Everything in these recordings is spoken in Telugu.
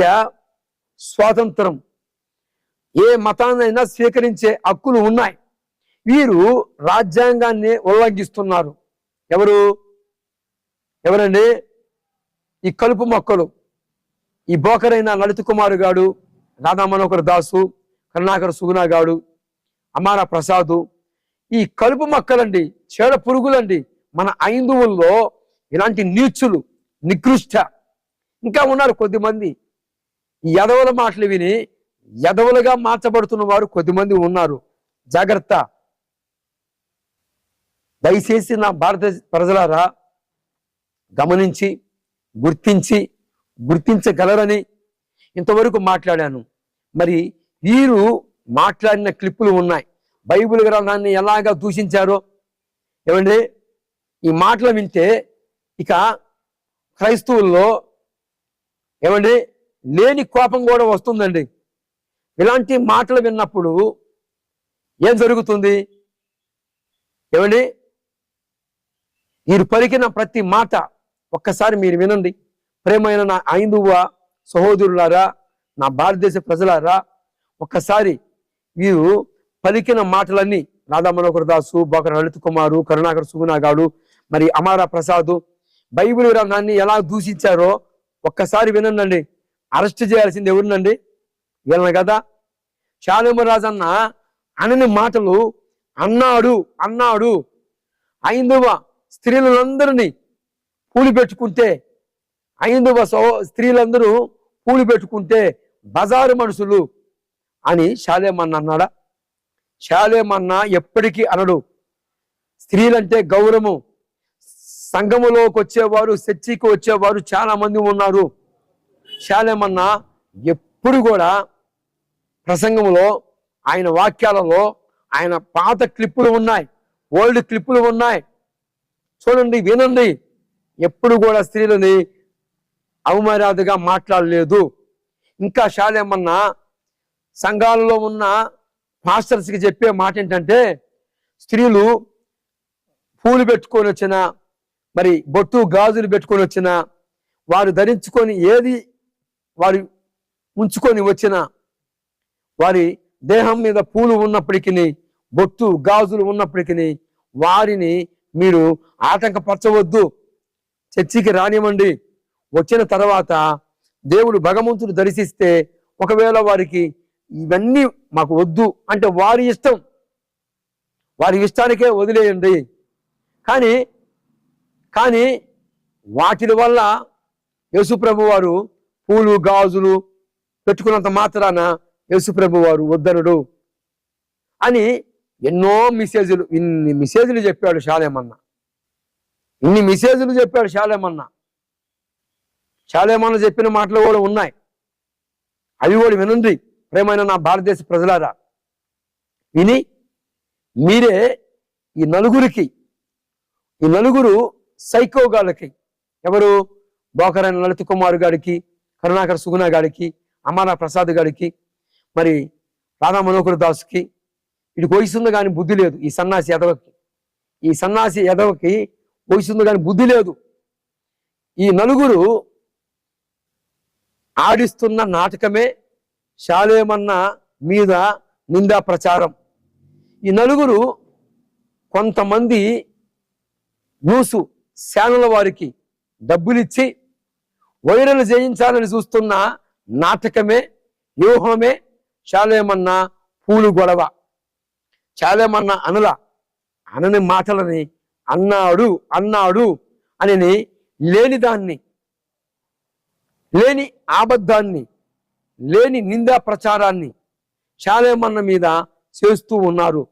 రీత్యా స్వాతంత్రం. ఏ మతాన్నైనా స్వీకరించే హక్కులు ఉన్నాయి. వీరు రాజ్యాంగాన్ని ఉల్లంఘిస్తున్నారు. ఎవరు? ఎవరండి? ఈ కలుపు మొక్కలు. ఈ బోకరైన లలిత కుమారు గాడు రాధా మనోహర్ దాసు కరుణాకర్ సుగుణ గాడు అమారా ప్రసాదు. ఈ కలుపు మొక్కలండి చేడ పురుగులండి మన ఐందువుల్లో ఇలాంటి నీచులు నికృష్ట. ఇంకా ఉన్నారు కొద్దిమంది. యదవుల మాటలు విని యదవులుగా మార్చబడుతున్న వారు కొద్దిమంది ఉన్నారు. జాగ్రత్త. దయచేసి నా భారత ప్రజలారా గమనించి గుర్తించి గుర్తించగలరని ఇంతవరకు మాట్లాడాను. మరి వీరు మాట్లాడిన క్లిప్పులు ఉన్నాయి. బైబిల్ గ్రంథాన్ని ఎలాగా దూషించారో ఏమండి? ఈ మాటలు వింటే ఇక క్రైస్తవుల్లో ఏమండి? లేని కోపం కూడా వస్తుందండి. ఇలాంటి మాటలు విన్నప్పుడు ఏం జరుగుతుంది? ఏమండి? వీరు పలికిన ప్రతి మాట ఒక్కసారి మీరు వినండి. ప్రేమైన నా ఐందువ సహోదరులారా నా భారతదేశ ప్రజలారా ఒక్కసారి వీరు పలికిన మాటలన్నీ రాధా మనోహర్ దాసు బోకర లలిత్ కుమారు కరుణాకర్ సుగుణాగాడు మరి అమారా ప్రసాద్ బైబిల్ గ్రంథాన్ని ఎలా దూషించారో ఒక్కసారి వినండి అరెస్ట్ చేయాల్సింది ఎవరినండి? వీళ్ళని కదా శాలిమరాజన్న అనని మాటలు అన్నాడు అన్నాడు. ఐందవ స్త్రీలందరినీ పూలి పెట్టుకుంటే ఐందవ సో స్త్రీలందరూ పూలి పెట్టుకుంటే బజారు మనుషులు అని శాలేమన్న అన్నాడా? శాలేమన్న ఎప్పటికీ అనడు. స్త్రీలంటే గౌరవం. సంఘములోకి వచ్చేవారు చర్చికి వచ్చేవారు చాలా మంది ఉన్నారు. శాలేమన్న ఎప్పుడు కూడా ప్రసంగంలో ఆయన వాక్యాలలో ఆయన పాత క్లిప్పులు ఉన్నాయి ఓల్డ్ క్లిప్పులు ఉన్నాయి. చూడండి వినండి. ఎప్పుడు కూడా స్త్రీలని అవమర్యాదగా మాట్లాడలేదు. ఇంకా శాలేమన్నా సంఘాలలో ఉన్న పాస్టర్స్కి చెప్పే మాట ఏంటంటే స్త్రీలు పూలు పెట్టుకొని వచ్చిన మరి బొట్టు గాజులు పెట్టుకొని వచ్చిన వారు ధరించుకొని ఏది వారు ఉంచుకొని వచ్చిన వారి దేహం మీద పూలు ఉన్నప్పటికీ బొట్టు గాజులు ఉన్నప్పటికీ వారిని మీరు ఆటంకపరచవద్దు. చర్చికి రానివ్వండి. వచ్చిన తర్వాత దేవుడు భగవంతుడు దర్శిస్తే ఒకవేళ వారికి ఇవన్నీ మాకు వద్దు అంటే వారి ఇష్టం. వారి ఇష్టానికే వదిలేయండి. కానీ కానీ వాటి వల్ల యేసుప్రభు వారు పూలు గాజులు పెట్టుకున్నంత మాత్రాన యేసుప్రభు వారు వద్దనుడు అని ఎన్నో మెసేజ్లు ఇన్ని మెసేజ్లు చెప్పాడు శాలేమన్న ఇన్ని మెసేజ్లు చెప్పాడు శాలేమన్న శాలేమన్న చెప్పిన మాటలు కూడా ఉన్నాయి. అవి కూడా వినండి ప్రేమైన నా భారతదేశ ప్రజలారా విని మీరే ఈ నలుగురికి ఈ నలుగురు సైకోగాళ్ళకి ఎవరు? బోకరైన లలిత కుమార్ గారికి కరుణాకర్ సుగుణ గారికి అమరా ప్రసాద్ గారికి మరి రాధా మనోహర్ దాస్కి ఇటు వయసుంది కానీ బుద్ధి లేదు ఈ సన్నాసి ఎదవకి ఈ సన్నాసి ఎదవకి వయసుంది కానీ బుద్ధి లేదు. ఈ నలుగురు ఆడిస్తున్న నాటకమే శాలేమన్న మీద నిందా ప్రచారం. ఈ నలుగురు కొంతమంది న్యూసు ఛానల్ వారికి డబ్బులిచ్చి వైరులు చేయించాలని చూస్తున్న నాటకమే వ్యూహమే శాలేమన్న పూలు గొడవ. చాలేమన్నా అనల అనని మాటలని అన్నాడు అన్నాడు అని లేని దాన్ని లేని ఆబద్ధాన్ని లేని నిందా ప్రచారాన్ని శాలేమన్న మీద చేస్తూ ఉన్నారు.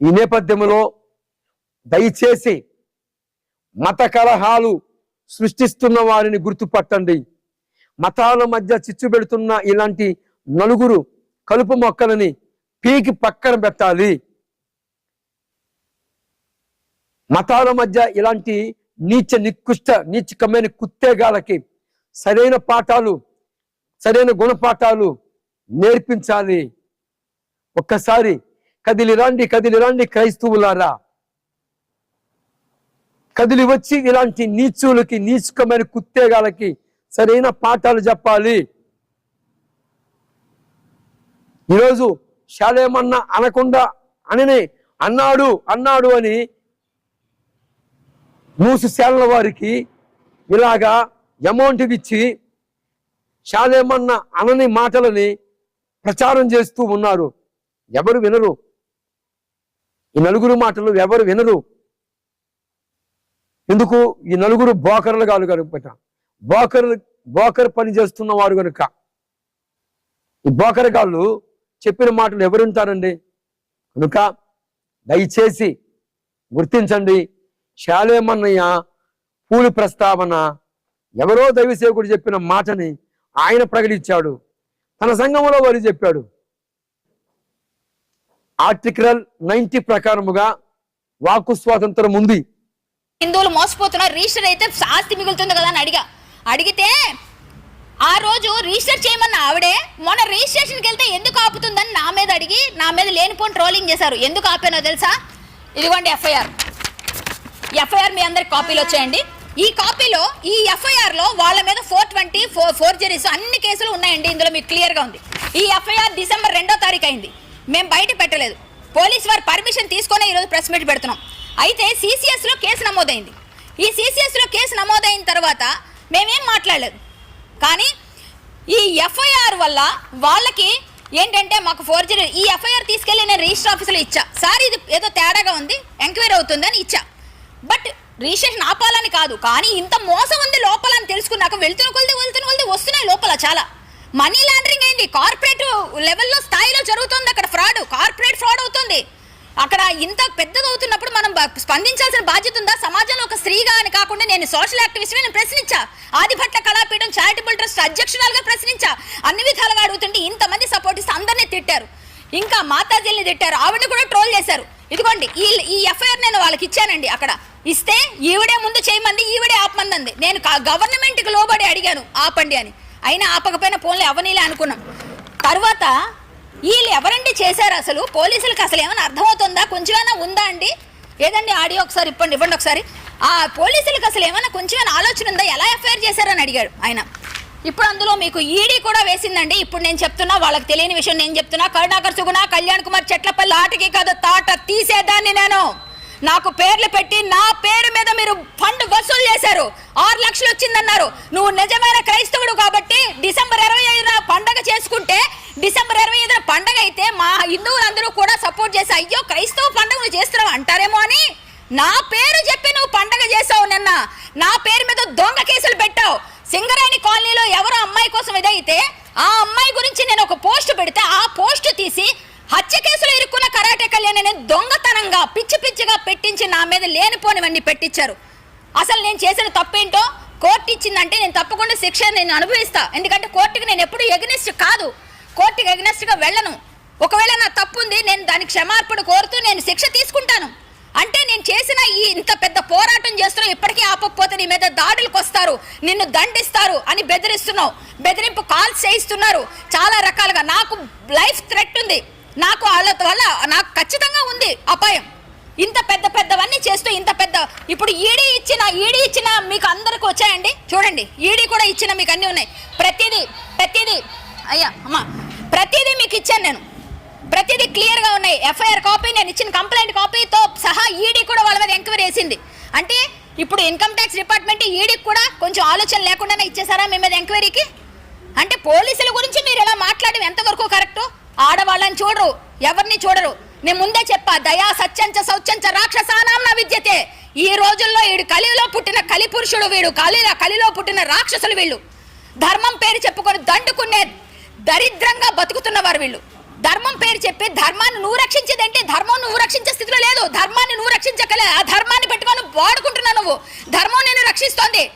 ఈ నేపథ్యంలో దయచేసి మత కలహాలు సృష్టిస్తున్న వారిని గుర్తుపట్టండి. మతాల మధ్య చిచ్చు పెడుతున్న ఇలాంటి నలుగురు కలుపు మొక్కలని పీకి పక్కన పెట్టాలి. మతాల మధ్య ఇలాంటి నీచ నికృష్ట నీచకమైన కుత్తేగాలకి సరైన పాఠాలు సరైన గుణపాఠాలు నేర్పించాలి. ఒక్కసారి కదిలిరాండి కదిలిరాండి క్రైస్తవులారా. కదిలి వచ్చి ఇలాంటి నీచులకి నీచుకమైన కుత్తేగాలకి సరైన పాఠాలు చెప్పాలి. ఈరోజు శాలేమన్న అనకుండా అనని అన్నాడు అన్నాడు అని మూసు శాలల వారికి ఇలాగా అమౌంట్ ఇచ్చి శాలేమన్న అనని మాటలని ప్రచారం చేస్తూ ఉన్నారు. ఎవరు వినరు. ఈ నలుగురు మాటలు ఎవరు వినరు. ఎందుకు? ఈ నలుగురు బోకర్లు కాదు కనుక బోకర్లు బోకర్ పని చేస్తున్న వారు కనుక ఈ బోకరగాళ్ళు చెప్పిన మాటలు ఎవరుంటారండి కనుక దయచేసి గుర్తించండి శాలేమన్నయ్య పూలి ప్రస్తావన ఎవరో దైవసేవకుడు చెప్పిన మాటని ఆయన ప్రకటించాడు. తన సంఘంలో వారు చెప్పాడు ఆర్టికల్ నైన్టీ ప్రకారముగా వాక్కు స్వాతంత్రం ఉంది. హిందువులు మోసపోతున్నారు రిజిస్టర్ అయితే ఆస్తి మిగులుతుంది కదా అని అడిగా. అడిగితే ఆ రోజు రిజిస్టర్ చేయమన్న ఆవిడే మొన్న రిజిస్ట్రేషన్కి వెళ్తే ఎందుకు ఆపుతుందని నా మీద అడిగి నా మీద లేనిపోని ట్రోలింగ్ చేశారు. ఎందుకు ఆపానో తెలుసా? ఇదిగోండి ఎఫ్ఐఆర్ ఎఫ్ఐఆర్ మీ అందరికి కాపీలు వచ్చాయండి. ఈ కాపీలో ఈ ఎఫ్ఐఆర్లో వాళ్ళ మీద ఫోర్ ట్వంటీ ఫోర్ ఫోర్జరీస్ అన్ని కేసులు ఉన్నాయండి. ఇందులో మీకు క్లియర్గా ఉంది. ఈ ఎఫ్ఐఆర్ డిసెంబర్ రెండో తారీఖు అయింది. మేము బయట పెట్టలేదు. పోలీస్ వారు పర్మిషన్ తీసుకునే ఈరోజు ప్రెస్ మీట్ పెడుతున్నాం. అయితే సిసిఎస్లో కేసు నమోదైంది. ఈ సిసిఎస్లో కేసు నమోదైన తర్వాత మేమేం మాట్లాడలేదు. కానీ ఈ ఎఫ్ఐఆర్ వల్ల వాళ్ళకి ఏంటంటే మాకు ఫోర్జరీ ఈ ఎఫ్ఐఆర్ తీసుకెళ్ళి నేను రిజిస్టర్ ఆఫీసులో ఇచ్చా. సార్ ఇది ఏదో తేడాగా ఉంది ఎంక్వైరీ అవుతుందని ఇచ్చా. బట్ రిజిస్ట్రేషన్ ఆపాలని కాదు కానీ ఇంత మోసం ఉంది లోపల అని తెలుసుకున్నాక వెళ్తున్న కొలిది వెళ్తున్న కొలిది వస్తున్నాయి లోపల చాలా. మనీ లాండరింగ్ అయింది. కార్పొరేట్ లెవెల్లో స్థాయిలో జరుగుతుంది అక్కడ ఫ్రాడ్ కార్పొరేట్ ఫ్రాడ్ అవుతుంది. అక్కడ ఇంత పెద్దదవుతున్నప్పుడు మనం స్పందించాల్సిన బాధ్యత ఉందా? సమాజంలో ఒక స్త్రీగా అని కాకుండా నేను సోషల్ యాక్టివిస్ట్ నేను ప్రశ్నించా. ఆదిభట్ల కళాపీఠం చారిటబుల్ ట్రస్ట్ అధ్యక్షురాలుగా ప్రశ్నించా. అన్ని విధాలుగా అడుగుతుంటే ఇంతమంది సపోర్ట్ ఇస్తే అందరినీ తిట్టారు. ఇంకా మాతాజీల్ని తిట్టారు. ఆవిడని కూడా ట్రోల్ చేశారు. ఇదిగోండి ఈ ఈ ఎఫ్ఐఆర్ నేను వాళ్ళకి ఇచ్చానండి అక్కడ. ఇస్తే ఈవిడే ముందు చేయమంది ఈవిడే ఆపమంది నేను గవర్నమెంట్కి లోబడి అడిగాను ఆపండి అని. అయినా ఆపకపోయినా ఫోన్లు అవనీలే అనుకున్నాం. తర్వాత వీళ్ళు ఎవరండి చేశారు అసలు? పోలీసులకు అసలు ఏమైనా అర్థమవుతుందా? కొంచెమైనా ఉందా అండి? ఏదండి ఆడియో ఒకసారి ఇప్పండి ఇవ్వండి ఒకసారి. ఆ పోలీసులకు అసలు ఏమైనా కొంచెమైనా ఆలోచన ఉందా? ఎలా ఎఫ్ఐఆర్ చేశారని అడిగాడు ఆయన. ఇప్పుడు అందులో మీకు ఈడీ కూడా వేసిందండి. ఇప్పుడు నేను చెప్తున్నా వాళ్ళకి తెలియని విషయం నేను చెప్తున్నా. కరుణాకర్ సుగుణ కళ్యాణ్ కుమార్ చెట్లపల్లి ఆటకి కాదు తాట తీసేదాన్ని నేను. నాకు పేర్లు పెట్టి నా పేరు మీద మీరు ఫండ్ వసూలు చేశారు. ఆరు లక్షలు వచ్చిందన్నారు. నువ్వు నిజమైన క్రైస్తవుడు కాబట్టి డిసెంబర్ ఇరవై ఐదున పండగ చేసుకుంటే డిసెంబర్ ఇరవై ఐదున పండగ అయితే మా హిందువులందరూ కూడా సపోర్ట్ చేసి అయ్యో క్రైస్తవ పండుగ నువ్వు చేస్తున్నావు అంటారేమో అని నా పేరు చెప్పి నువ్వు పండగ చేసావు నిన్న. నా పేరు మీద దొంగ కేసులు పెట్టావు. సింగరేణి కాలనీలో ఎవరో అమ్మాయి కోసం ఇదైతే ఆ అమ్మాయి గురించి నేను ఒక పోస్ట్ పెడితే ఆ పోస్ట్ తీసి హత్య కేసులో ఇరుక్కున్న కరాటే కళ్యాణ్ దొంగతనంగా పిచ్చి పిచ్చిగా పెట్టించి నా మీద లేనిపోనివన్నీ పెట్టించారు. అసలు నేను చేసిన తప్పేంటో కోర్టు ఇచ్చిందంటే నేను తప్పకుండా శిక్ష నేను అనుభవిస్తా. ఎందుకంటే కోర్టుకి నేను ఎప్పుడు ఎగ్నెస్ట్ కాదు. కోర్టుకి ఎగ్నెస్ట్గా వెళ్ళను. ఒకవేళ నా తప్పు ఉంది నేను దానికి క్షమార్పణ కోరుతూ నేను శిక్ష తీసుకుంటాను. అంటే నేను చేసిన ఈ ఇంత పెద్ద పోరాటం చేస్తున్నా ఇప్పటికీ ఆపకపోతే నీ మీద దాడులకు వస్తారు. నిన్ను దండిస్తారు అని బెదిరిస్తున్నావు. బెదిరింపు కాల్స్ చేయిస్తున్నారు. చాలా రకాలుగా నాకు లైఫ్ థ్రెట్ ఉంది. నాకు వాళ్ళ వల్ల నాకు ఖచ్చితంగా ఉంది అపాయం. ఇంత పెద్ద పెద్దవన్నీ చేస్తూ ఇంత పెద్ద ఇప్పుడు ఈడీ ఇచ్చిన ఈడీ ఇచ్చిన మీకు అందరికి వచ్చాయండి? చూడండి ఈడీ కూడా ఇచ్చిన మీకు అన్నీ ఉన్నాయి. ప్రతిదీ ప్రతిదీ అయ్యా అమ్మా ప్రతిదీ మీకు ఇచ్చాను నేను. ప్రతిదీ క్లియర్గా ఉన్నాయి. ఎఫ్ఐఆర్ కాపీ నేను ఇచ్చిన కంప్లైంట్ కాపీతో సహా ఈడీ కూడా వాళ్ళ మీద ఎంక్వైరీ వేసింది అంటే ఇప్పుడు ఇన్కమ్ ట్యాక్స్ డిపార్ట్మెంట్ ఈడీకి కూడా కొంచెం ఆలోచన లేకుండానే ఇచ్చేసారా మీ మీద ఎంక్వైరీకి? అంటే పోలీసుల గురించి మీరు ఎలా మాట్లాడడం ఎంతవరకు కరెక్టు? ఆడవాళ్ళని చూడరు ఎవరిని చూడరు. నేను ముందే చెప్పా దయా సత్యంచ సౌత్యంచ రాక్షసానాం నా విద్యతే. ఈ రోజుల్లో వీడు కలిలో పుట్టిన కలి పురుషుడు వీడు కలి కలిలో పుట్టిన రాక్షసులు వీళ్ళు. ధర్మం పేరు చెప్పుకొని దండుకునే దరిద్రంగా బతుకుతున్నవారు వీళ్ళు. ధర్మం పేరు చెప్పి ధర్మాన్ని నువ్వు రక్షించేదంటే? ధర్మం నువ్వు రక్షించే స్థితిలో లేదు. ధర్మాన్ని నువ్వు రక్షించకలే. ఆ ధర్మాన్ని పెట్టుకొని వాడుకుంటున్నావు నువ్వు. ధర్మం నేను రక్షిస్తోంది.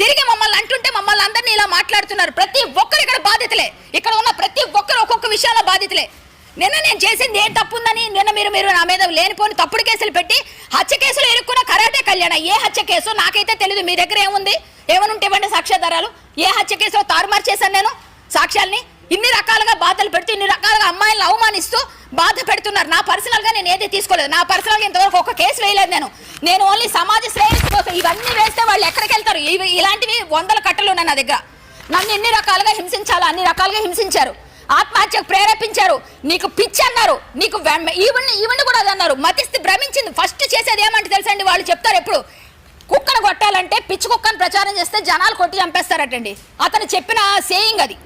తిరిగి మమ్మల్ని అంటుంటే మమ్మల్ని అందరినీ ఇలా మాట్లాడుతున్నారు. ప్రతి ఒక్కరు ఇక్కడ బాధితులే. ఇక్కడ ఉన్న ప్రతి ఒక్కరు ఒక్కొక్క విషయంలో బాధితులే. నిన్న నేను చేసింది ఏం తప్పు ఉందని నిన్న మీరు మీరు నా మీద లేనిపోని తప్పుడు కేసులు పెట్టి హత్య కేసులు ఎరుక్కున్న కరాటే కళ్యాణ. ఏ హత్య కేసు? నాకైతే తెలియదు మీ దగ్గర ఏముంది? ఏమని ఉంటే ఇవ్వండి సాక్ష్యాధారాలు. ఏ హత్య కేసులో తారుమారు చేశాను నేను సాక్ష్యాల్ని? ఇన్ని రకాలుగా బాధలు పెడుతూ ఇన్ని రకాలుగా అమ్మాయిలను అవమానిస్తూ బాధ పెడుతున్నారు. నా పర్సనల్గా నేను ఏది తీసుకోలేదు. నా పర్సనల్గా ఇంతవరకు ఒక కేసు వేయలేదు నేను. నేను ఓన్లీ సమాజ శ్రేయస్సు కోసం ఇవన్నీ వేస్తే వాళ్ళు ఎక్కడికి వెళ్తారు? ఇవి ఇలాంటివి వందల కట్టలు ఉన్నాయి నా దగ్గర. నన్ను ఎన్ని రకాలుగా హింసించాలో? అన్ని రకాలుగా హింసించారు. ఆత్మహత్యకు ప్రేరేపించారు. నీకు పిచ్చి అన్నారు. నీకు ఈవెన్ ఈవెన్ కూడా అది అన్నారు. మతిస్థి భ్రమించింది. ఫస్ట్ చేసేది ఏమంటే తెలుసండి వాళ్ళు చెప్తారు ఎప్పుడు? కుక్కను కొట్టాలంటే పిచ్చి కుక్కను ప్రచారం చేస్తే జనాలు కొట్టి చంపేస్తారటండి. అతను చెప్పిన సేయింగ్ అది.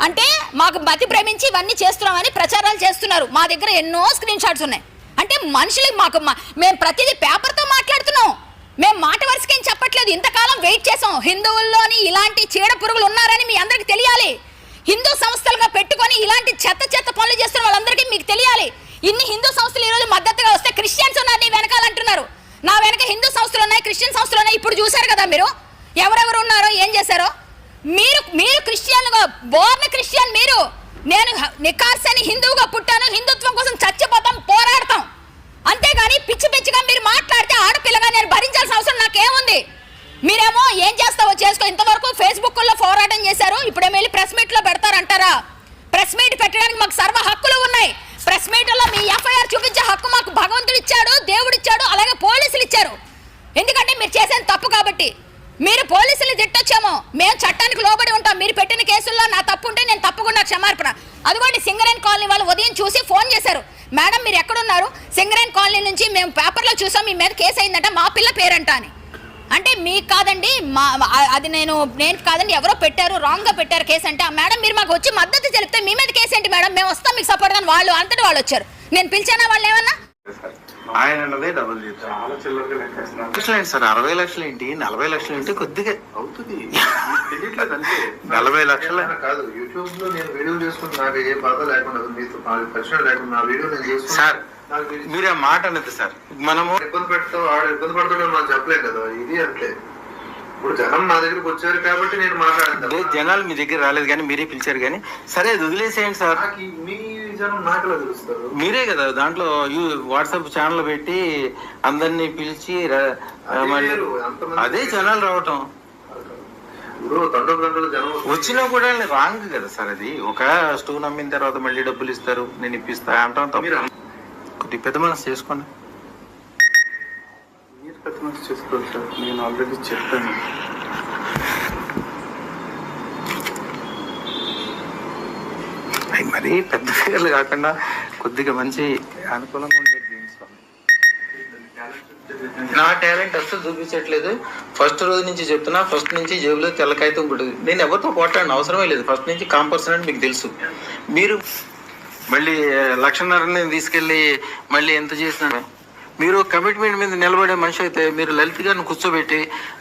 అంటే మాకు మతి భ్రమించి ఇవన్నీ చేస్తున్నామని ప్రచారాలు చేస్తున్నారు. మా దగ్గర ఎన్నో స్క్రీన్ షాట్స్ ఉన్నాయి. అంటే మనుషులకి మాకు మా- మేము ప్రతిదీ పేపర్తో మాట్లాడుతున్నాం. మేము మాట వరుసకి ఏం చెప్పట్లేదు. ఇంతకాలం వెయిట్ చేసాం. హిందువుల్లోని ఇలాంటి చీడ పురుగులు ఉన్నారని మీ అందరికి తెలియాలి. హిందూ సంస్థలుగా పెట్టుకొని ఇలాంటి చెత్త చెత్త పనులు చేస్తున్న వాళ్ళందరికీ మీకు తెలియాలి. ఇన్ని హిందూ సంస్థలు ఈరోజు మద్దతుగా వస్తే క్రిస్టియన్స్ ఉన్నారు నీ నా వెనక హిందూ సంస్థలు ఉన్నాయి క్రిస్టియన్ సంస్థలు ఉన్నాయి. ఇప్పుడు చూశారు కదా మీరు. ఎవరెవరు ఉన్నారో ఏం చేశారో? మీ బోర్న్ క్రిస్టియన్ మీరు. నేను నికాస్ అని హిందువుగా పుట్టాను. హిందుత్వం కోసం చచ్చిపోతాం పోరాడతాం. అంతేగాని పిచ్చి పిచ్చిగా మీరు మాట్లాడితే ఆడపిల్లగా నేను భరించాల్సిన అవసరం నాకేముంది? మీరేమో ఏం చేస్తావో చేసుకో. ఇంతవరకు ఫేస్బుక్లో పోరాటం చేశారు. ఇప్పుడేమో వెళ్ళి ప్రెస్ మీట్లో పెడతారంటారా ప్రెస్ మీట్ పెట్టడానికి మాకు సర్వ హక్కులు ఉన్నాయి. ప్రెస్ మీట్లో మీ ఎఫ్ఐఆర్ చూపించే హక్కు మాకు భగవంతుడు ఇచ్చాడు దేవుడు ఇచ్చాడు అలాగే పోలీసులు ఇచ్చారు ఎందుకంటే మీరు చేసేది తప్పు కాబట్టి. మీరు పోలీసులు తిట్టొచ్చామో. మేము చట్టానికి లోబడి ఉంటాం. మీరు పెట్టిన కేసుల్లో నా తప్పు ఉంటే నేను తప్పకుండా క్షమార్పణ. అదిగోండి సింగరేన్ కాలనీ వాళ్ళు ఉదయం చూసి ఫోన్ చేశారు. మేడం మీరు ఎక్కడున్నారు? సింగరేన్ కాలనీ నుంచి మేము పేపర్లో చూసాం మీ మీద కేసు అయిందంట మా పిల్ల పేరంట అని. అంటే మీకు కాదండి మా అది నేను నేను కాదండి ఎవరో పెట్టారు రాంగ్గా పెట్టారు కేసు అంటే ఆ మేడం మీరు మాకు వచ్చి మద్దతు తెలిపితే మీ మీద కేసు ఏంటి మేడం? మేము వస్తాం మీకు సపోర్ట్ కానీ వాళ్ళు అంతటి వాళ్ళు వచ్చారు. నేను పిలిచానా వాళ్ళు ఏమన్నా ఆయన అన్నదే డబుల్ లక్షలు ఏంటి సార్ అరవై లక్షలు ఏంటి? నలభై లక్షలు ఏంటి? కొద్దిగా. అవుతుంది. నలభై లక్షల. కాదు యూట్యూబ్లో నేను వీడియో చేసుకుని నాకు ఏ బాధ లేకుండా మీతో పరిచయం లేకుండా నా వీడియో నేను చేసుకుని సార్ మీరు ఆ మాట అనేది సార్. మనము ఇబ్బంది పెడతావు ఆడ ఇబ్బంది పడుతుండే మనం చెప్పలేం కదా. ఇది అంతే. ఇప్పుడు జనం నా దగ్గరికి వచ్చారు కాబట్టి నేను మాట్లాడాను అదే జనాలు మీ దగ్గర రాలేదు కానీ మీరే పిలిచారు కానీ. సరే అది వదిలేసేయండి సార్. మీ జనం నాకెలా తెలుస్తారు మీరే కదా దాంట్లో వాట్సాప్ ఛానల్ పెట్టి అందరినీ పిలిచి అదే జనాలు రావటం. వచ్చినా కూడా రాంగ్ కదా సార్ అది. ఒక స్టోన్ అమ్మిన తర్వాత మళ్ళీ డబ్బులు ఇస్తారు నేను ఇప్పిస్తా అంటాం కొద్ది పెద్ద మనసు చేసుకోండి. మీరు పెద్ద మనిషి చేసుకోండి సార్. నేను ఆల్రెడీ చెప్పాను. మరీ పెద్ద ఫిగర్లు కాకుండా కొద్దిగా మంచి అనుకూలంగా ఉండేది తీసుకోండి. నా టాలెంట్ అస్సలు చూపించట్లేదు. ఫస్ట్ రోజు నుంచి చెప్తున్నా ఫస్ట్ నుంచి జేబులో తెల్ల కాగితం ఉంటుంది నేను ఎవరితో పోట్లాడిన అవసరమే లేదు. ఫస్ట్ నుంచి కాంపర్సన్ అని మీకు తెలుసు. మీరు మళ్ళీ లక్షన్నరని తీసుకెళ్ళి మళ్ళీ ఎంత చేసినా మీరు కమిట్మెంట్ మీద నిలబడే మనిషి అయితే మీరు లలిత్ గారిని కూర్చోబెట్టి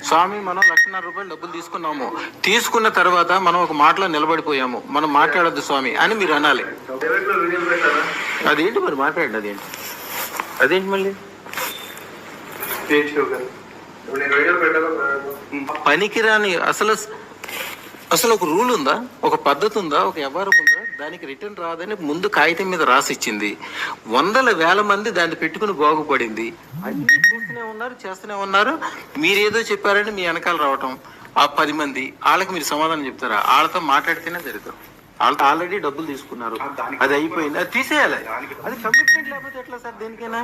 స్వామి మనం లక్షన్నర రూపాయలు డబ్బులు తీసుకున్నాము. తీసుకున్న తర్వాత మనం ఒక మాటలో నిలబడిపోయాము. మనం మాట్లాడొద్దు స్వామి అని మీరు అనాలి. అదేంటి మరి మాట్లాడండి అదేంటి? అదేంటి మళ్ళీ? పనికిరాని అసలు అసలు ఒక రూల్ ఉందా? ఒక పద్ధతి ఉందా? ఒక వ్యవహారం ఉందా? దానికి రిటర్న్ రాదని ముందు కాగితం మీద రాసి ఇచ్చింది వందల వేల మంది దాన్ని పెట్టుకుని బాగుపడింది. అన్ని చూస్తూనే ఉన్నారు చేస్తూనే ఉన్నారు. మీరేదో చెప్పారని మీ వెనకాల రావటం. ఆ పది మంది వాళ్ళకి మీరు సమాధానం చెప్తారా? వాళ్ళతో మాట్లాడితేనే జరుగుతాం వాళ్ళతో ఆల్రెడీ డబ్బులు తీసుకున్నారు. అది అయిపోయింది. అది తీసేయాలి. అది కమిట్మెంట్ లేకపోతే ఎట్లా సార్ దేనికైనా?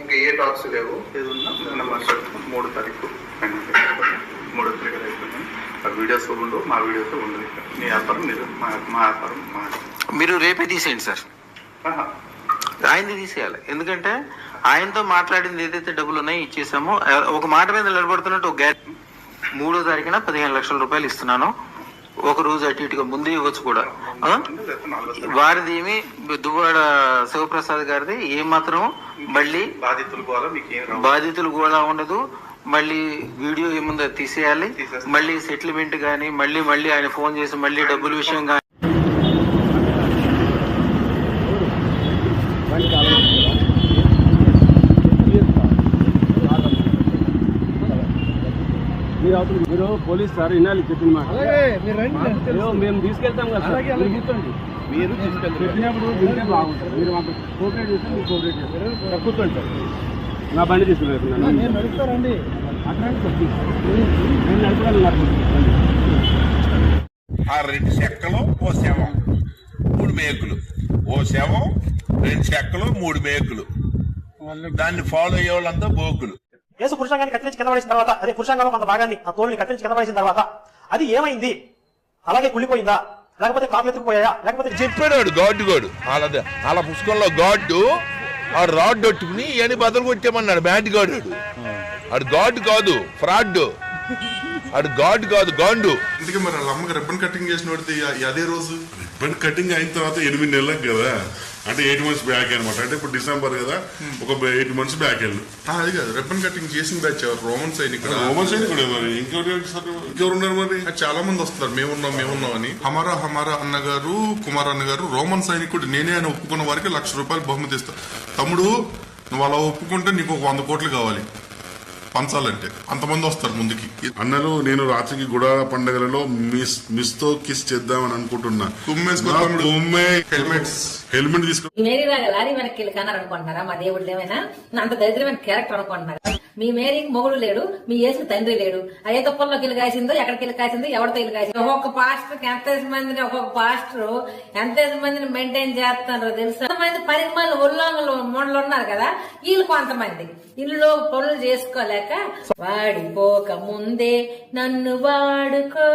ఇంకా ఏ టాక్స్ లేవు. మూడో తారీఖు. మూడో తారీఖు. ఆ వీడియోస్ ఉండు మా వీడియోస్ ఉండదు మీ వ్యాపారం మీరు మా మా వ్యాపారం మా మీరు రేపే తీసేయండి సార్. ఆహా. ఆయనది తీసేయాలి. ఎందుకంటే ఆయనతో మాట్లాడింది ఏదైతే డబ్బులు ఉన్నాయో ఇచ్చేసామో ఒక మాట మీద నిలబడుతున్నట్టు ఒక గ్యారె మూడో తారీఖున పదిహేను లక్షల రూపాయలు ఇస్తున్నాను. ఒక రోజు అటు ఇటుగా ముందే ఇవ్వచ్చు కూడా. వారిది ఏమి దువ్వాడ శివప్రసాద్ గారిది ఏ మాత్రం మళ్ళీ బాధితులు బాధితులు కూడా ఉండదు. మళ్ళీ వీడియో ఏముందో తీసేయాలి. మళ్ళీ సెటిల్మెంట్ కానీ మళ్ళీ మళ్ళీ ఆయన ఫోన్ చేసి మళ్ళీ డబ్బుల విషయం కానీ మీరు పోలీస్ సార్ వినాలి చెప్పిన మాట. మేము తీసుకెళ్తాం కదా సార్. మీరు కూర్చోండి. మీరు చెప్పినప్పుడు వింటే బాగుంటుంది. మీరు మాకు కోఆపరేట్ చేస్తే మీరు కోఆపరేట్ చేస్తారు. కూర్చోండి సార్. నా బండి తీసుకుని ఆ రెండు చెక్కలు ఓ శవం. మూడు మేకులు. ఓ శవం రెండు చెక్కలు మూడు మేకులు. దాన్ని ఫాలో అయ్యే వాళ్ళంతా బోకులు. యేసు పురుషాంగాన్ని కత్తిరించి కింద పడేసిన తర్వాత అదే పురుషాంగంలో కొంత భాగాన్ని ఆ తోలుని కత్తిరించి కింద పడేసిన తర్వాత అది ఏమైంది? అలాగే కుళ్ళిపోయిందా? లేకపోతే కాపులు ఎత్తుకుపోయాయా? లేకపోతే చెప్పాడు వాడు గాడ్డు గాడు. వాళ్ళ వాళ్ళ పుస్తకంలో గాడ్డు ఆ రాడ్ కొట్టుకుని ఇవన్నీ బదులు కొట్టేమన్నాడు బ్యాట్ గాడు ఆడు గాడ్ కాదు ఫ్రాడ్. ఆడు గాడ్ కాదు గాండు. అందుకే మరి వాళ్ళ అమ్మకి రిబ్బన్ కటింగ్ చేసిన అదే రోజు. రిబ్బన్ కటింగ్ అయిన తర్వాత ఎనిమిది నెలలకు కదా? అంటే ఎయిట్ మంత్స్ బ్యాక్ అనమాట అంటే ఇప్పుడు డిసెంబర్ కదా? ఒక ఎయిట్ మంత్స్ బ్యాక్ వెళ్ళు అది కాదు. రిబ్బన్ కటింగ్ చేసిన బ్యాచ్ ఎవరు? రోమన్ సైనికుడు రోమన్ సైనికుడు మరి ఇంకెవరు ఇంకెవరు ఉన్నారు మరి? చాలా మంది వస్తారు మేమున్నాం మేమున్నాం అని. హమారా హమారా అన్న గారు కుమార్ అన్న గారు రోమన్ సైనికుడు నేనే అని ఒప్పుకున్న వారికి లక్ష రూపాయలు బహుమతి ఇస్తా. తమ్ముడు నువ్వు అలా ఒప్పుకుంటే నీకు ఒక వంద కోట్లు కావాలి. పంచాలంటే అంతమంది వస్తారు ముందుకి. అన్నలు నేను రాత్రికి గుడా పండుగలలో మిస్ మిస్తో కిస్ చేద్దామని అనుకుంటున్నా. హెల్మెట్స్. హెల్మెట్ తీసుకో మీ మేరీ లాగా లారీ వెనక్కి వెళ్ళి కన్నారు అనుకుంటున్నారా? మా దేవుడు ఏమైనా? నా అంత దరిద్రమైన క్యారెక్టర్ అనుకుంటున్నారా? మీ మేరీకి మొగుడు లేడు మీ యేసుకు తండ్రి లేడు. అయ్యే తుప్పల్లోకి వెళ్ళి కాసిందో ఎక్కడికి వెళ్ళి కాసిందో ఎవరితో వెళ్ళి కాసిందో. ఒక్కొక్క పాస్టర్ ఎంత మందిని ఒక్కొక్క పాస్టర్ ఎంత మందిని మెయింటైన్ చేస్తున్నారో తెలుసా? కొంతమంది పరిమాణాలు ఉల్లంఘనలు మూడలు ఉన్నారు కదా వీళ్ళు కొంతమంది. ఇల్లు పనులు చేసుకోలేక వాడిపోక ముందే నన్ను వాడుకో.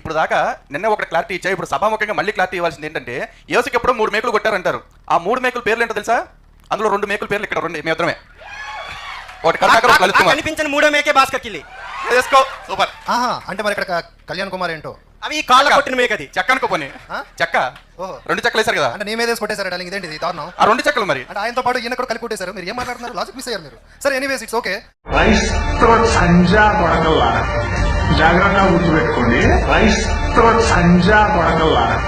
ఇప్పుడు దాకా నిన్న ఒక క్లారిటీ ఇచ్చా ఇప్పుడు సభాముఖంగా మళ్ళీ క్లారిటీ ఇవ్వాల్సింది ఏంటంటే యేసుకి ఎప్పుడు మూడు మేకులు కొట్టారంటారు. ఆ మూడు మేకుల పేర్లు ఏంటో తెలుసా? అందులో రెండు మేకుల పేర్లు ఇక్కడ రెండు మేమిద్దరమే ఒకటి కరుణాకర్ ఒకటి లలిత్ కుమార్ కనిపించిన మూడో మేకే భాస్కర్ కిల్లి. సూపర్. అంటే మరి ఇక్కడ కళ్యాణ్ కుమార్ ఏంటో? అవి కాళ్ళ కొట్టిన మేక అది చెక్క అనుకోపోని ఆ? చెక్క. ఓహో. రెండు చెక్కలు వేశారు కదా. అంటే నీ కొట్టేశారు డాలింగ్ ఇదేంటి ఇది దారుణం. ఆ రెండు చెక్కలు మరి. అంటే ఆయనతో పాటు ఈయన కూడా కలిపి కొట్టేశారు. మీరు ఏం మాట్లాడుతున్నారు? లాజిక్ మిస్ అయ్యారు మీరు. సరే ఎనీవేస్ ఇట్స్ ఓకే క్రైస్తవ సంజా కొడకల్లారా? జాగ్రత్తగా గుర్తుపెట్టుకోండి. క్రైస్తవ సంజా కొడకల్లారా?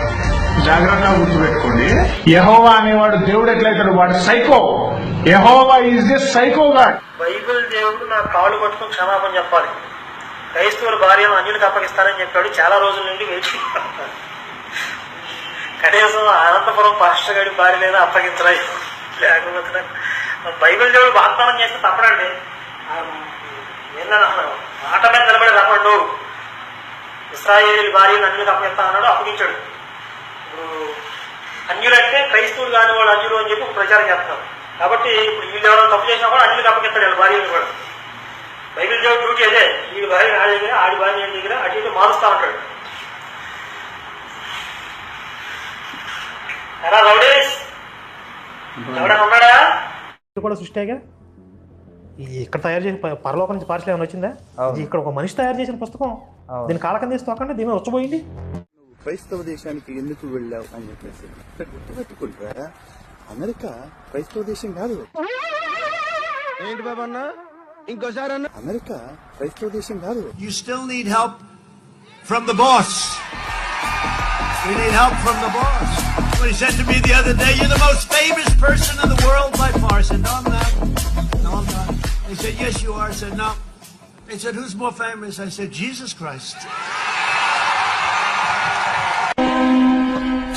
జాగ్రత్తగా గుర్తుపెట్టుకోండి. యహోవా అనేవాడు దేవుడు ఎట్లయితాడు వాడు psycho. Jehovah is the psycho god. Bible దేవుడు నా కాళ్ళు పట్టుకుని క్షమాపణ చెప్పాలి. క్రైస్తవుల భార్యను అన్యులకు అప్పగిస్తానని చెప్పాడు. చాలా రోజుల నుండి వేచి కనీసం అనంతపురం పాస్టర్ గారి భార్య లేదా అప్పగించరా లేకపోతే బైబిల్ దేవుడు వాగ్దానం చేస్తే తప్పడండి. ఆ, మాట మీద నిలబడి తప్పండు ఇస్రాయేల్ భార్యను అన్యులకు అప్పగిస్తా అన్నాడు అప్పగించాడు. ఇప్పుడు అన్యులంటే క్రైస్తవులు కాని వాళ్ళు అన్యులు అని చెప్పి ప్రచారం చేస్తారు కాబట్టి ఇప్పుడు వీళ్ళు ఎవరైనా తప్పు చేసినా కూడా అన్యులకు అప్పగిస్తాడు వాళ్ళ భార్యను కూడా. బైబిల్ దేవుడు డ్యూటీ అదే. వీడి భార్య ఆడి దగ్గర ఆడి భార్య దగ్గర అటు ఇటు మారుస్తా ఉంటాడు. ఎరా రౌడీస్? ఎవడన్నా ఉన్నాడా? కూడా సృష్టిగా ఇక్కడ తయారు చేసిన పరలోకం నుంచి పార్సల్ ఏమైనా వచ్చిందా? ఇక్కడ ఒక మనిషి తయారు చేసిన పుస్తకం. దీని కాలకం తీసి తొక్కండి దీని మీద వచ్చపోయింది క్రైస్తవ దేశానికి ఎందుకు వెళ్ళావు అని చెప్పేసి గుర్తుపెట్టుకుంటారా అమెరికా క్రైస్తవ దేశం కాదు ఏంటి బాబు అన్న ఇంకోసారి అన్న అమెరికా క్రైస్తవ దేశం కాదు You still need help from the boss. We need help from the boss. Somebody said to me the other day, You're the most famous person in the world by far. I said, No, I'm not. No, I'm not. They said, Yes, you are. I said, No. They said, Who's more famous? I said, Jesus Christ.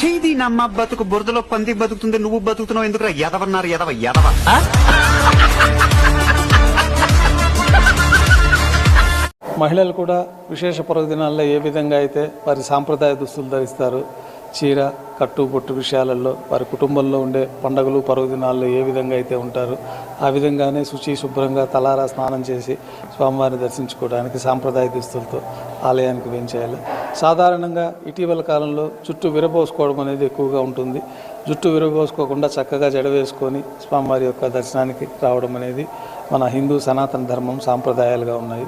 ఇది నమ్మ బతుకు? బురదలో పంది బతుకుతుంది నువ్వు బతుకుతున్నావు ఎందుకురా? ఎదవన్నారు ఎదవ ఎదవ. మహిళలు కూడా విశేష పర్వదినాల్లో ఏ విధంగా అయితే వారి సాంప్రదాయ దుస్తులు ధరిస్తారు చీర కట్టు బొట్టు విషయాలలో వారి కుటుంబంలో ఉండే పండగలు పర్వదినాల్లో ఏ విధంగా అయితే ఉంటారు ఆ విధంగానే శుచి శుభ్రంగా తలారా స్నానం చేసి స్వామివారిని దర్శించుకోవడానికి సాంప్రదాయ దుస్తులతో ఆలయానికి వేయించేయాలి సాధారణంగా ఇటీవల కాలంలో జుట్టు విరబోసుకోవడం అనేది ఎక్కువగా ఉంటుంది. జుట్టు విరబోసుకోకుండా చక్కగా జడ వేసుకొని స్వామివారి యొక్క దర్శనానికి రావడం అనేది మన హిందూ సనాతన ధర్మం సాంప్రదాయాలుగా ఉన్నాయి.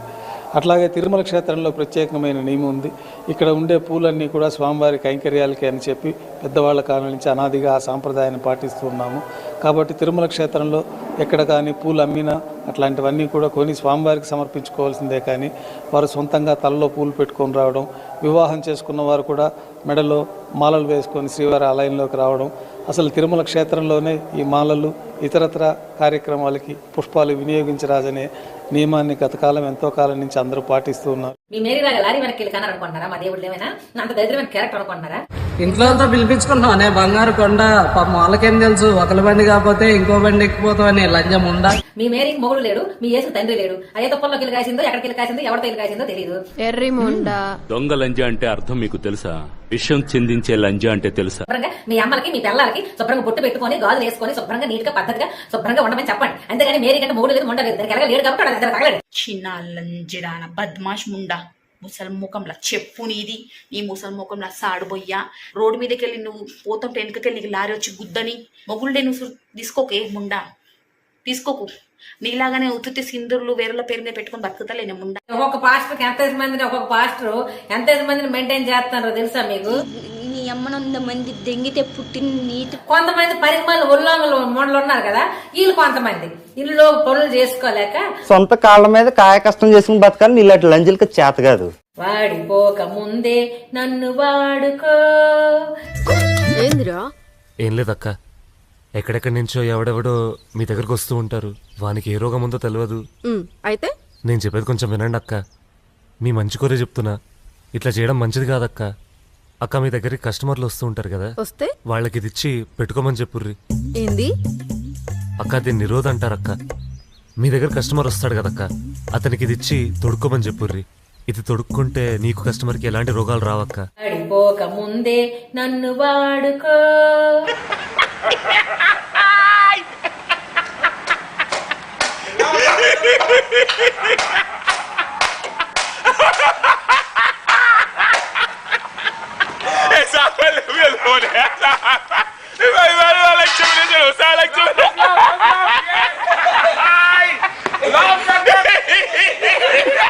అట్లాగే తిరుమల క్షేత్రంలో ప్రత్యేకమైన నియమం ఉంది. ఇక్కడ ఉండే పూలన్నీ కూడా స్వామివారి కైంకర్యాలకి అని చెప్పి పెద్దవాళ్ళ కాలం నుంచి అనాదిగా ఆ సాంప్రదాయాన్ని పాటిస్తూ ఉన్నాము. కాబట్టి తిరుమల క్షేత్రంలో ఎక్కడ కానీ పూలు అమ్మినా అట్లాంటివన్నీ కూడా కొని స్వామివారికి సమర్పించుకోవాల్సిందే కానీ వారు సొంతంగా తలలో పూలు పెట్టుకొని రావడం వివాహం చేసుకున్న వారు కూడా మెడలో మాలలు వేసుకొని శ్రీవారి ఆలయంలోకి రావడం. అసలు తిరుమల క్షేత్రంలోనే ఈ మాలలు ఇతరత్ర కార్యక్రమాలకి పుష్పాలు వినియోగించరాజనే నియమాన్ని గత కాలం ఎంతో కాలం నుంచి అందరూ పాటిస్తూ ఉన్నారు. మీ మేరీ లాగా లారీ వెనక్కి వెళ్ళి కన్నారు అనుకుంటున్నారా? మా దేవుడు ఏమైనా నా అంత దరిద్రమైన క్యారెక్టర్ అనుకుంటున్నారా? ఇంట్లో అంతా పిలిపించుకున్నాం అనే బంగారు కొండ. పాపం వాళ్ళకేం తెలుసు ఒకరి బండి కాకపోతే ఇంకో బండి ఎక్కిపోతాం అని లంజం ఉండా మీ మేరీకి మొగుడు లేడు మీ యేసుకు తండ్రి లేడు. అయ్యే తుప్పల్లోకి వెళ్ళి కాసిందో ఎక్కడికి వెళ్ళి కాసిందో ఎవరితో వెళ్ళి కాసిందో తెలియదు ఎర్రి ముండా. దొంగ లంజ అంటే అర్థం మీకు తెలుసా? విషం చిందించే లంజ అంటే తెలుసా? శుభ్రంగా మీ అమ్మలకి మీ పిల్లలకి శుభ్రంగా బొట్టు పెట్టుకొని గాజులు వేసుకొని శుభ్రంగా నీట్గా పద్ధతిగా శుభ్రంగా ఉండమని చెప్పండి. అంతేగాని మేరీ కంటే మూడు లేదు ఉండలేదు దానికి ఎలాగ లేడు కాబట్టి వాడు దగ్గర తగలడు. చిన్న లంజిరాన బద్మాష్ ముండా ముసలి ముఖంలో చెప్పు నీది. నీ ముసలి ముఖంలో సాడుబోయ్యా రోడ్డు మీదకి వెళ్ళి నువ్వు పోతుంటే వెనకకెళ్ళి నీకు లారీ వచ్చి గుద్దని. మొగుళ్ళే నువ్వు తీసుకోకే ముండా. తీసుకోకు. నీలాగానే ఉత్తుత్తి సింధుర్లు వేరుల పేరు మీద పెట్టుకొని బతుకుతలేని ముండా. ఒక్కొక్క పాస్టర్కి ఎంత మందిని ఒక్కొక్క పాస్టర్ ఎంత మందిని మెయింటైన్ చేస్తున్నారో తెలుసా మీకు? నీ అమ్మనంద మంది దెంగితే పుట్టిన నీతి. కొంతమంది పరిమాణాలు ఉల్లంఘలు మోడలు ఉన్నారు కదా వీళ్ళు కొంతమంది. ఇల్లు పనులు చేసుకోలేక సొంత కాళ్ళ మీద కాయ కష్టం చేసుకుని బతకాలి ఇలాంటి లంజులకి చేత కాదు. వాడిపోక ముందే నన్ను వాడుకో. ఏందిరా? ఏం లేదక్క. ఎక్కడెక్కడి నుంచో ఎవడెవడో మీ దగ్గరకు వస్తూ ఉంటారు. వానికి ఏ రోగం ఉందో తెలియదు అయితే? నేను చెప్పేది కొంచెం వినండి అక్క. మీ మంచి కోరే చెప్తున్నా. ఇట్లా చేయడం మంచిది కాదక్క. అక్క మీ దగ్గరికి కస్టమర్లు వస్తూ ఉంటారు కదా. వస్తే? వాళ్ళకి ఇది ఇచ్చి పెట్టుకోమని చెప్పుర్రి. ఏంది? అక్క దీన్ని నిరోధ అంటారక్క. మీ దగ్గర కస్టమర్ వస్తాడు కదక్క. అతనికి ఇది ఇచ్చి తొడుక్కోమని చెప్పుర్రి. ఇది తొడుక్కుంటే నీకు కస్టమర్కి ఎలాంటి రోగాలు రావక్క? వాడిపోక ముందే నన్ను వాడుకో. Love, love, love.